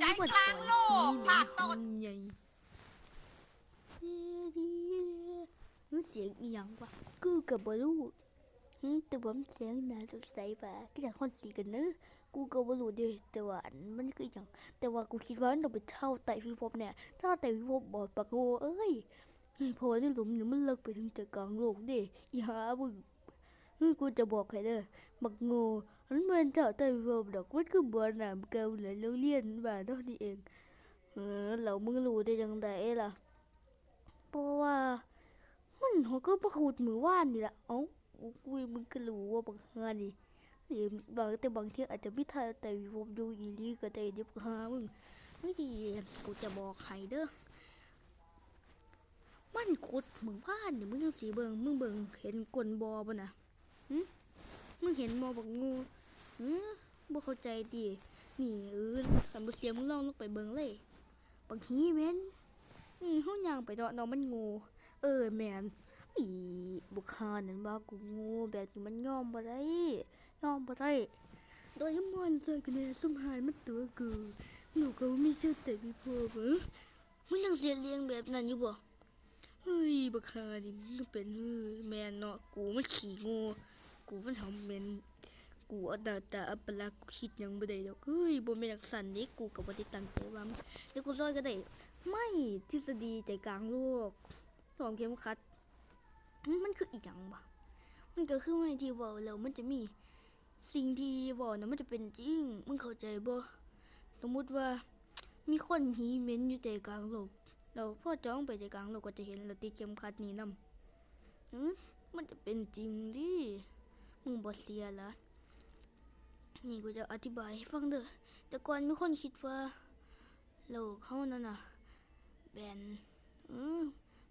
ใจกลางโลกภาคตนใหญ่รู้เสียงอีหยังวะกูกับบรูแต่ว่ามันเสียงน่าสดใสว่ะก็อยากคอนสีกันเนอะกูกับบรู้เด้แต่ว่ามันก็อย่าง แต่ว่ากูคิดว่ามันต้องเป็นเท่าไต่พิภพเนี่ยเท่าไต่พิภพบอดปากโง่เอ้ยพราะว่าในหลุมเนี่ยมันเลิกไปถึงใจกลางโลกเด้อีหามึงหึกูจะบอกให้เด้อบักโง่ มันเป็นเท่าไต่พิภพดอกมันคือบัวหนามเก่าเลยเราเรียนมาเท่านี้เองเออเรามึงรู้ได้ยังไงล่ะเพราะว่ามันเขาก็ประขุดมือว่านนี่แหละเอ้ากูมึงก็รู้ว่าบางฮานนี่หรือบางแต่บางทีอาจจะไม่ทันแต่ผมดูอีลีก็ได้เดี๋ยวฮามึงเฮ้ยกูจะบอกใครเด้อมันขุดมือว่านนี่มึงยังสีเบิงมึงเบิงเห็นกลนบอป่ะนะหึมึ งเห็นบอบักงูหึบ่เข้าใจดินี่เออคันบ่เสียมึงลองลงไปเบิงเลยบางทีแม่นอืมเฮาย่างไปเนาะเนาะมันงูเออแม่นอีบุคคานั่นว่ากูงูแบบนี้มันยอมบ่ได้ยอมบ่ได้โดยมอนใส่กันแน่สมหารมันตัวกูหนูก็มีเชื่อแต่พี่พ่อบ่มึงยังเสียเลี้ยงแบบนั้นอยู่บ่เฮ้ยบุคคานี่มึงเป็นเฮ้ยแม่นเนาะกูมันขี้งู กูมันทำเป็นกูเอาแต่แต่อัปลักษณ์กูคิดยังบ่ได้ดอกเฮ้ยบ่แม่นจักสั่นเด้กูก็บ่ได้ตั้งใจว่ามันเดี๋ยวกูซอยก็ได้ ไม่ทฤษฎีใจกลางโลกสองเข็มขัดมันมันคืออีหยังวะมันก็คือไม่ที่ว้าแล้วมันจะมี สิ่งที่เว้านะมันจะเป็นจริงมึงเข้าใจบ่สมมุติว่ามีคนหีเหม็นอยู่ใจกลางโลกแล้วพอจ้องไปใจกลางโลกก็จะเห็นแล้วติดเข็มขัดนี้นำอือมันจะเป็นจริงดิ มึงบ่เสียละนี่กูจะอธิบายให้ฟังเด้อแต่ก่อนมีคนคิดว่าโลกเขานั่นน่ะแบนเออ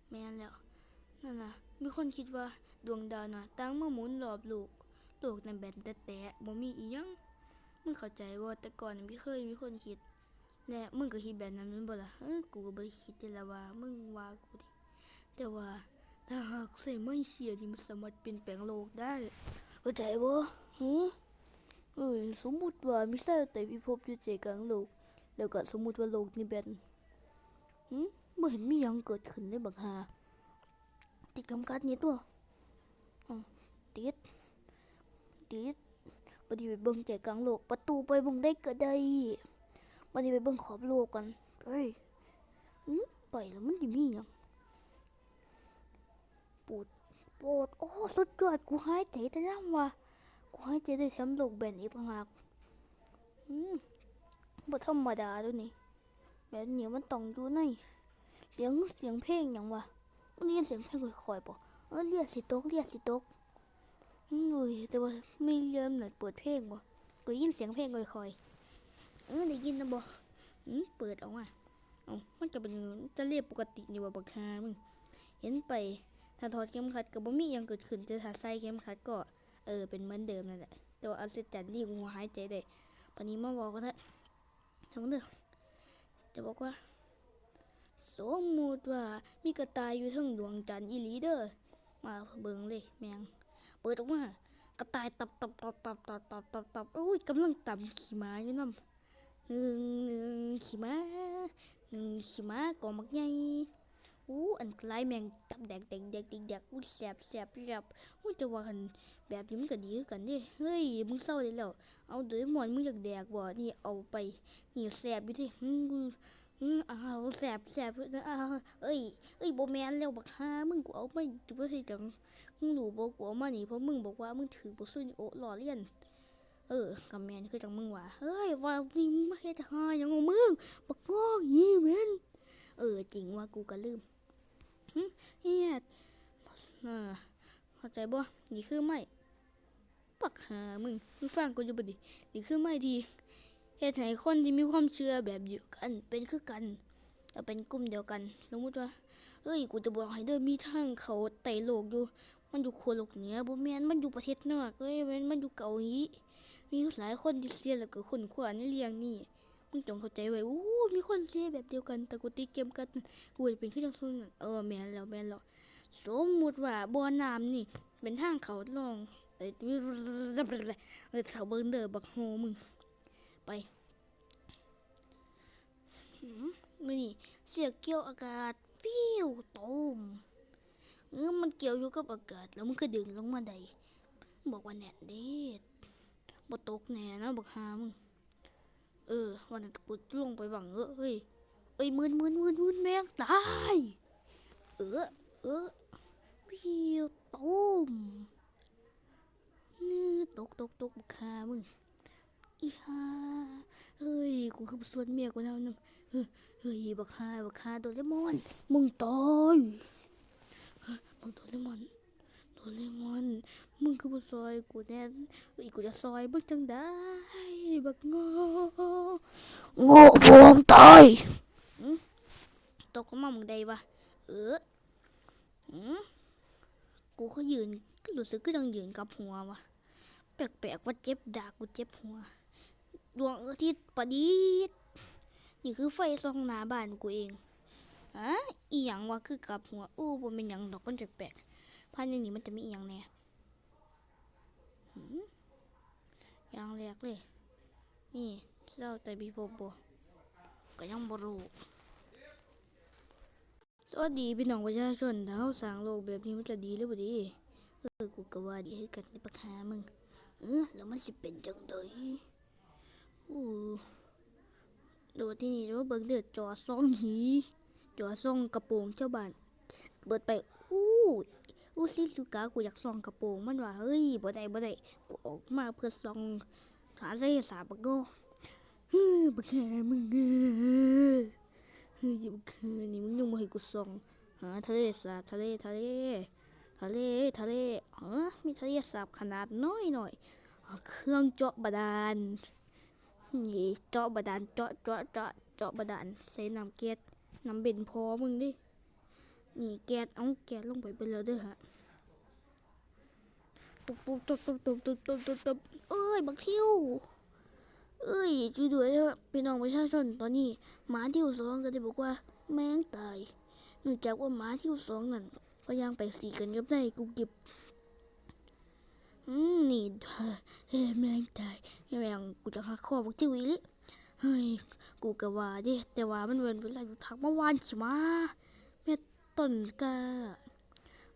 แม่นแล้วนั่นน่ะมีคนคิดว่าดวงดาวน่ะตั้งมาหมุนรอบโลกโลกนั่นแบนแต่แต่บ่มีอีหยังมึงเข้าใจว่าแต่ก่อนไม่เคยมีคนคิด และมึงก็คิดแบบนั้นม่นบ่ล่ะเออกูก็บ่ได้คิดแต่ละว่า มึงว่ากูดิแต่ว่าถ้าหากใส่ไม้เสียนี่มันสามารถเปลี่ยนแปลงโลกได้ เข้าใจบ่หือเออสมมุติว่ามีแค่แต่พิภพอยู่ใจกลางโลก แล้วก็สมมุติว่าโลกนี่แบนหืมบ่เห็นมียังเกิดขึ้นเลยบักฮาติดกำกัดนี่ตัวอ๋อติดติดบัดนี้ไปเบิ่งใจกลางโลก ประตูไปเบิ่งได้ก็ได้บัดนี้ไปเบิ่งขอบโลกกันเฮ้ยหืมไปแล้วมันสิมีหยังปวด ปวดโอ้สุดยอดกูหายใจได้แล้วว่ะกูให้เจได้แชมป์โลกแบนอีกต่างหากอืมบ่ธรรมดาตัวนี้แบบนี้มันต้องอยู่ในเสียงเสียงเพลงหยังวะมันได้ยินเสียงเพลงค่อยๆปะเออเรียกสิตกเรียกสิตกอืมเอ้ยแต่ว่าไม่เริ่มหน่อยเปิดเพลงบ่กูยินเสียงเพลงค่อยๆเออได้ยินนะบ่อืมเปิดออกมาเอ้ามันก็เป็นจะเรียกปกตินี่ว่าบักฮามึงเห็นไป ถ้าถอดเข็มขัดก็บ่มีหยังเกิดขึ้นแต่ถ้าใส่เข็มขัดก็เออเป็นเหมือนเดิมนั่นแหละแต่ว่าอัศจรรย์ที่หัวหายใจได้ปานนี้มาบอกกันนะทั้งเด้อจะบอกว่า สมมุติว่ามีกระต่ายอยู่ทั้งดวงจันทร์อีหลีเด้อมาเบิ่งเลยแมงเปิดออกมากระต่ายตับตับตับตับตับตับตับตับโอ้ยกำลังตำขี่ม้าอยู่น้ำหนึ่งหนึ่งขี่ม้าหนึ่งขี่ม้ากองมักใหญ่ อู้อันคล้ายแมงตับแดกแดกแดกแดกแดกอู้แสบแสบแสบอู้จะว่าหันแบบนี้มันก็ดีกันเดิเฮ้ยมึงเศร้าได้แล้วเอาโดยหมอนมึงอยากแดกบ่นี่เอาไปนี่แสบอยู่ที่อืมอืมอ้าวแสบแสบอ้าวเอ้ยเอ้ยโบแมนแล้วบักฮามึงกูเอาไม่จุบ่ได้จังมึงรู้บ่กูเอามานี่เพราะมึงบอกว่ามึงถือบ่ซุยโอหล่อเลียนเออกับแมนคือจังมึงว่าเฮ้ยว่านี่มึงมาเฮ็ดหายังของมึงบักงอยี่แมนเออจริงว่ากูก็ลืม เฮียอ่าเข้าใจบ่นี่คือไม่ปักหามึงมึงฟังกูอยู่บ่ดินี่คือไม่ที่เฮ็ดให้คนที่มีความเชื่อแบบเดียวกัน เป็นคือกันแล้วเป็นกลุ่มเดียวกันสมมุติว่าเอ้ยกูจะบอกให้เด้อมีทางเขาไต่โลกอยู่ มันอยู่ขั้วโลกเหนือบ่แม่นมันอยู่ประเทศนอกเอ้ยมันมันอยู่เกาหลีมีหลายคนที่เสียแล้วก็คนขวาในเรื่องนี้ มึงจงเข้าใจไว้โอ้มีคนเสียแบบเดียวกันแต่กูตีเกมกันกูจะเป็นขึ้นทางซุนเออแมนแล้วแมนหล้วสมมติว่าบ่อน้ำนี่ เป็นทางเขาลองไปเขาเบิ้งเดอร์บักโฮมึง ไปมือนี่เสียเกี่ยวอากาศฟิวต้มเออมันเกี่ยวอยู่กับอากาศ แล้วมันก็ดึงลงมาได้บอกว่าแหนดเด็ดบอตกแน่นะบอกฮามึง เออวันนั้นกูลงไปบังเออเฮ้ยเอ้ยมืนมืนมืนมืนแมงตายเออเออพี่ต้มนี่ตกตกตกบุคามึงอีฮาเฮ้ยกูคือส่วนเมียกูนะนึงเฮ้ยบักฮาบักฮาโดเรมอนมึงตายมึงโดเรมอน โเลมอน มึงคือผู้ซอยกูแน่อีกูจะซอยบึกจังได้บักงอโง่พวงตายตกมามึงได้วะเออกูก็ยืนก็รู้สึกก็ยังยืนกับหัววะแปลกแปๆว่าเจ็บดากูเจ็บหัว ดวงอาทิตย์ประดีษฐ์นี่คือไฟส่องหน้าบ้านกูเองอะอีหยังวะคือกับหัวอู้บ่เป็นหยังดอกมันแปลกๆ ภายในนี้มันจะมีอย่างแน่อย่างแรกเลย นี่เราแต่บีโบโบก็ยังบรูสวัสดีพี่น้องประชาชนถ้าเสังโลกแบบนี้มันจะดีหรือบ่ดีเออกูก็ว่าดีให้กันในปักหามึงเออแล้วมันสิเป็นจังไดอู้ดูที่นี่ว่าเบิร์เดือดจอซ่องหี จอซ่องกระโปรงเจ้าบ้าน เบิดไปอู้ อุซิสุกะกูอยากซองกระโปรงมันว่าเฮ้ยบ่ได้บ่ได้กูออกมาเพื่อซองสาเสสาปะโกเฮ้ยบักแกมึงเฮ้ยบักแกนี่มึงยังบ่ให้กูซองหาทะเลสาบทะเลทะเลทะเลทะเลเออมีทะเลสาบขนาดน้อยหน่อยเครื่องเจาะบาดาลนี่เจาะบาดาลเจาะเจาะเจาะเจาะบาดาลใส่น้ำเกล็ดน้ำเบนพอมึงดิ นี่แก๊สเอาแก๊สลงไปเบิ่แล้วเด้อฮะตุ๊บตุ๊บตุ๊บตุ๊บตุ๊บตุ๊บตุ๊บตุ๊บตบเอ้ยบักทิวเอ้ยช่วยด้วยนะพี่น้องประชาชนตอนนี้หมาที่ยวสองก็ได้บอกว่า แม่งตายหนูจักว่าหมาที่ยวสองนั่นก็ยังไปสีกันกับได้กูเก็บอืมนี่เฮ้แม่งตายแม่งกูจะหักคอบักทิวอีลิเฮ้ยกูกะว่าดิแต่ว่ามันเวินเวลาอยู่ทักเมื่อวานใช่ไหม ต้นกา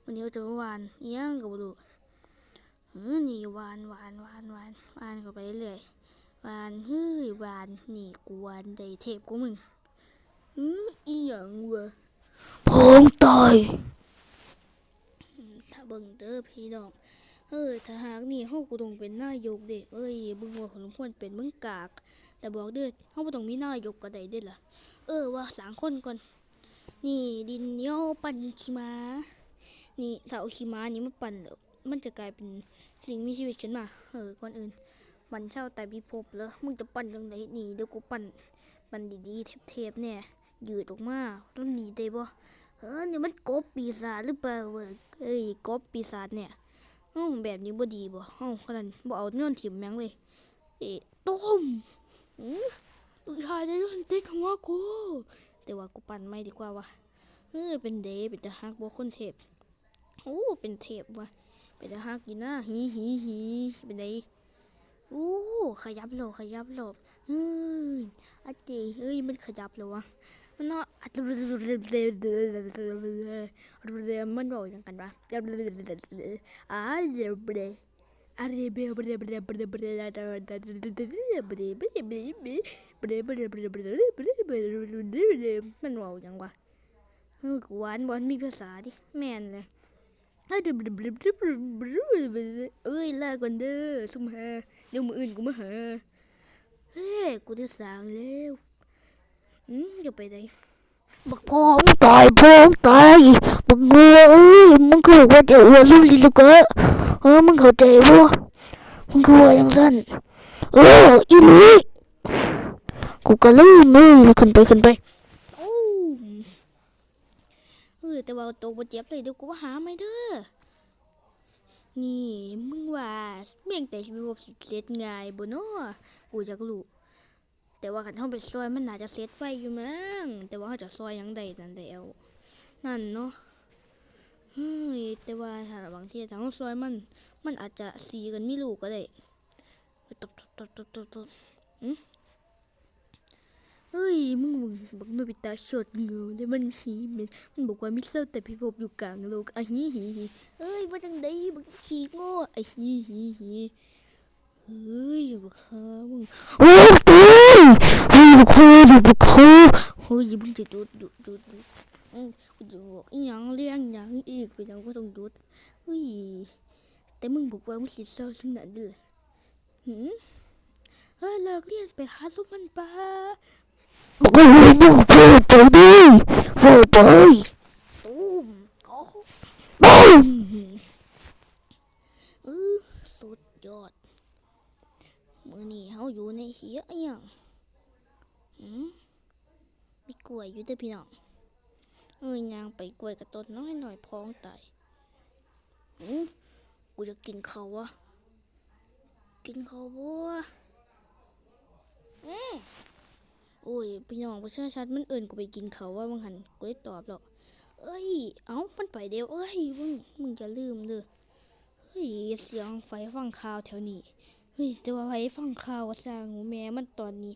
วันนี้จะหวานยังกับดูเออนี่วานวานวานวานวานกันไปเรื่อยวานเฮ้ยวานนี่กวนใดเทปกูมึงอืออีหยังวะพองตายถ้าเบิ่งเด้อพี่น้องเอ้ยถ้าหากนี่เฮากูต้องเป็นนายกเด้เอ้ยบึงว่าของควรเป็นมึงกากแต่บอกเด้อเฮาบ่ต้องมีนายกก็ได้เด้ล่ะ เออว่าสามคนก่อน นี่ดินโยปั่นขีมานี่ถ้าเอาขีมานี้มาปั่นมันจะกลายเป็นสิ่งมีชีวิตขึ้นมาเออก่อนอื่นปั่นเช่าแต่พิภพแล้วมึงจะปั่นยังไงนี่เดี๋ยวกูปั่นปั่นดีๆเทปๆเนี่ยยืดออกมาต้องหนีได้บ่เออนี่มันกบปีศาจหรือเปล่าเว้ยเอ้ยกบปีศาจเนี่ยอืมแบบนี้บ่ดีบ่เอ้าขนาดบ่เอาเงินถิ่มแมงเลยเอ๊ะต้มอือลูกชายได้โดนเต้นของว่ากู แต่ว่ากูปั่นไม่ดีกว่าวะเออเป็นเดย์เป็นตะฮักบอคนเทปโอ้เป็นเทปวะเป็นตะฮักกินหน้าฮีฮีฮีเป็นเดย์โอ้ขยับโลขยับโลเออยอัดเจเฮ้ยมันขยับเลยวะมันเนาะอัดมันบอกย่งกันปะอ่าเดี๋ยวเบรอะไรเบรเบรเบรเบรเบรเบรเบรเบรเบรเบรเบร มันเมาจังวะวันวันมีภาษาดิแม่นเลยเอ้ยลาก่อนเด้อสุมหาเดี๋ยวมืออื่นกูมาหาเฮ้ยกูจะสางแล้วอืมจะไปไหนบักพ่อมงตายพ่อมงตายบักงูเอ้ยมันคือว่าจะอ้วนรู้ลีลูกเออเออมันเข้าใจวะมันคือว่าอย่างสั้นเอออีนี่ กูก็ลืมเลยขึ้นไปขึ้นไปโอ้เออแต่ว่าตกบเจ็บเลยเดี๋ยวกูหาไม่เด้อนี่มึงว่าเมี่ยงแต่ชีวิตบ่สิเสร็จง่ายบ่เนาะกูอยากรู้แต่ว่าคันเฮาไปซอยมันน่าจะเสร็จไวอยู่มั้งแต่ว่าเฮาจะซอยยังได้นั่นแหล้วนั่นเนาะเฮ้ยแต่ว่าถ้าบางทีถ้าเฮาซอยมัน มันอาจจะสีกันไม่รู้ก็ได้ตบตบตบตบตบตบอืม เฮ้ยมึงบอกโนบิตะชดเงาแล้วมันหีม็นมันบอกว่ามิเซลแต่พิภพอยู่กลางโลกไอะฮีฮีฮีเอ้ยว่าจังไดบักขี้โง่ไอ้ฮีฮีฮีเฮ้ยบักฮามึงโอ้ยตายเฮ้ยบักฮาบักฮาเฮ้ยมึงจะดูดดูดดูดอืมกูจะบอกอีหยังเลี้ยงหยังอีกไปยังก็ต้องดูดเฮ้ยแต่มึงบอกว่ามึงสิเศร้าขนาดนี้เลยหืมเฮ้ยเลิกเรียนไปหาซุมันปลา บอกว่าลูกเพื่อนไปดิเพื่อไปตูมโอ้ตูมเออสุดยอดมือนี้เฮาอยู่ในเหียอะหยังหืมมีกล้วยอยู่เด้อพี่น้องเอ้ยยางไปกล้วยกับต้นน้อยหน่อยพองตายหืมกูจะกินเขาวะกินเขาวบัว โอ้ยพี่น้องประชาชนมันเอิ่นกูไปกินเขาว่ามึงหันกูได้ตอบหรอกเอ้ย เอ้ามันไปเดียวเอ้ยมึงมึงจะลืมเลยเฮ้ยเสียงไฟฟังข่าวแถวนี้เฮ้ยแต่ว่าไฟฟังข่าวว่าสร้างหูแม่มันตอนนี้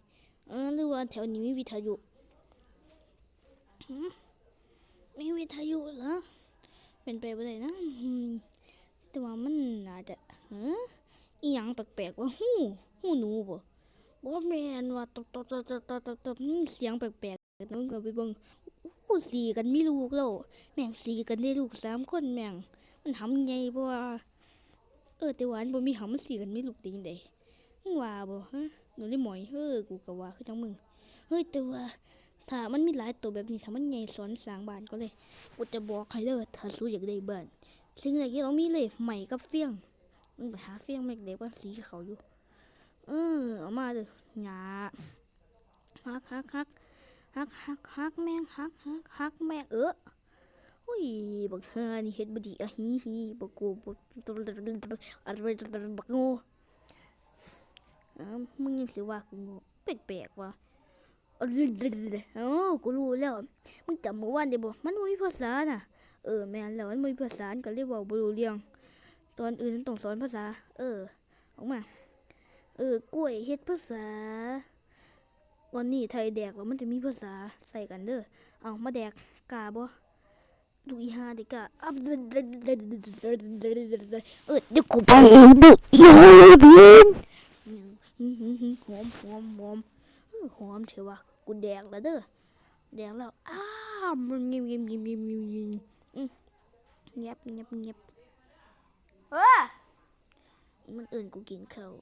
เออหรือว่าแถวนี้มีวิทยุมมีวิทยุเหรอเป็นไปไม่ได้นะแต่ว่ามันน่าจจะเอออีหยังแปลกๆว่าหูหูหนูบ่ บ่แมนว่าตบตบตบตบตบตบตบเสียงแปลกๆต้องก็ไปเบิ่งอู้สีกันไมีลูกแล้วแม่งสีกันได้ลูกสามคนแม่ง มันทำไงบ่ว่าเออแต่วันบ่มีหำมันสีกันไมีลูกด้ยังไดมึงว่าบ่ฮะหนูเลยหมอยเฮ้อกูก็ว่าคือจังมึงเฮ้ยแต่ว่าถ้ามันมีหลายตัวแบบนี้ถ้ามันใหญ่สอนสร้างบ้านก็เลยกูจะบอกให้เด้อถ้าสู้อยากได้บ้านสิ่งแรกที่ต้องมีเลยใหม่กับเฟียงมันไปหาเฟียงแม่งเด็กว่าสีเขาอยู่ เออเอามาเลยหยาฮักฮักฮักฮักฮักฮักแม่งฮักฮักฮักแม่งเอออุ้ยบักเฮานี่เฮ็ดบ่ดีอะฮีฮีบักกูบักอะไรบักง่เอ้ามึงยังสิว่ากูง่แปลกๆว่ะเออกูรู้แล้ว มึงจำเมื่อวานได้บ่มันบ่มีภาษาน่ะ เออแม่นแล้วมันบ่มีภาษาก็เลยเว้าบ่รู้เรื่อง ตอนอื่นต้องสอนภาษา เออ ออกมา เออกล้วยเฮ็ดภาษาวันนี้ไทยแดกแล้วมันจะมีภาษาใส่กันเด้อเอามาแดกกาบ่ดูอีหาเด็กกะอับเออเดี๋ยวกูไปเองเด้ออีหาเบียนหอมหอมหอมเออหอมเชียววะกูแดกแล้วเด้อแดกแล้วอ้าวมันเงียบเงียบเงียบเงียบเงียบเงียบเงียบเงียบเงียบเออมันเอื่นกูกินข้าว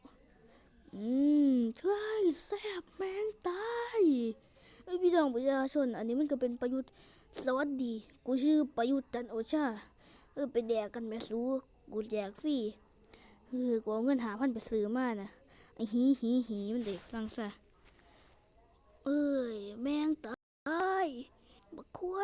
อืมใช่แซ่บแมงตายไอยพี่น้องประชาชน อันนี้มันก็เป็นประยุทธ์สวัสดี กูชื่อประยุทธ์จันโอชา เออไปแดกกันแม่สู้กูแจกฟรีเออกูเอาเงินหาพันไปซื้อมานะไอหีหีหีมันเด็กลังซะเอ้ยแมงตายบักคุ้ย